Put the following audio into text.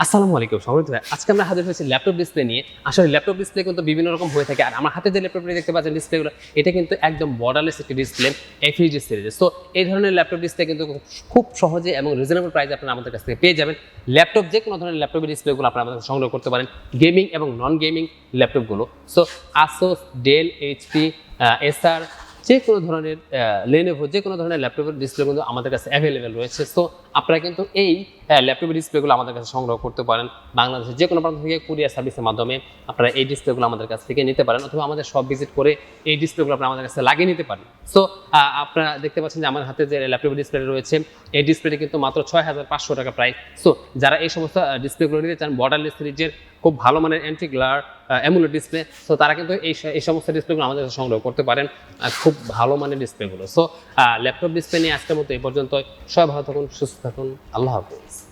আসসালামু আলাইকুম সমৃদ্ধ ভাই। আজকে আমরা হাজির হয়েছি ল্যাপটপ ডিসপ্লে নিয়ে। আসলে ল্যাপটপ ডিসপ্লে কিন্তু বিভিন্ন রকম হয়ে থাকে। আর আমার হাতে যে ল্যাপটপটি দেখতে পাচ্ছেন ডিসপ্লেগুলো এটা কিন্তু একদম বর্ডারলেস একটি ডিসপ্লে এফইজি সিরিজের সো এই ধরনের ল্যাপটপ ডিসপ্লে কিন্তু খুব সহজে এবং রিজনেবল প্রাইসে আপনারা আমাদের কাছ থেকে পেয়ে যাবেন। ল্যাপটপ যে কোনো ধরনের ল্যাপটপের ডিসপ্লেগুলো আপনারা আমাদের সংগ্রহ করতে পারেন গেমিং এবং নন গেমিং ল্যাপটপগুলো so Asus Dell HP Acer যে কোনো ধরনের লেনেভো যে কোনো ধরনের ল্যাপটপের ডিসপ্লে কিন্তু আমাদের কাছে অ্যাভেলেবেল রয়েছে। সো আপনারা কিন্তু এই ল্যাপটপের ডিসপ্লেগুলো আমাদের কাছে সংগ্রহ করতে পারেন। বাংলাদেশের যে কোনো প্রান্ত থেকে কুরিয়ার সার্ভিসের মাধ্যমে আপনারা এই ডিসপ্লেগুলো আমাদের কাছ থেকে নিতে পারেন, অথবা আমাদের সব ভিজিট করে এই ডিসপ্লেগুলো আপনারা আমাদের কাছে লাগিয়ে নিতে পারেন। সো আপনারা দেখতে পাচ্ছেন যে আমার হাতে যে ল্যাপটপের ডিসপ্লে রয়েছে, এই ডিসপ্লেটি কিন্তু মাত্র ছয় হাজার পাঁচশো টাকা প্রাইস সো যারা এই সমস্ত ডিসপ্লেগুলো নিতে চান বর্ডারলেস সিরিজের খুব ভালো মানের anti glare AMOLED display so তারা কিন্তু এই এই সমস্ত ডিসপ্লেগুলো আমাদের কাছে সংগ্রহ করতে পারেন খুব ভালো মানের ডিসপ্লেগুলো সো ল্যাপটপ ডিসপ্লে নিয়ে আজকের মতো এই পর্যন্ত সবাই ভালো থাকুন, সুস্থ থাকুন। আল্লাহ হাফিজ।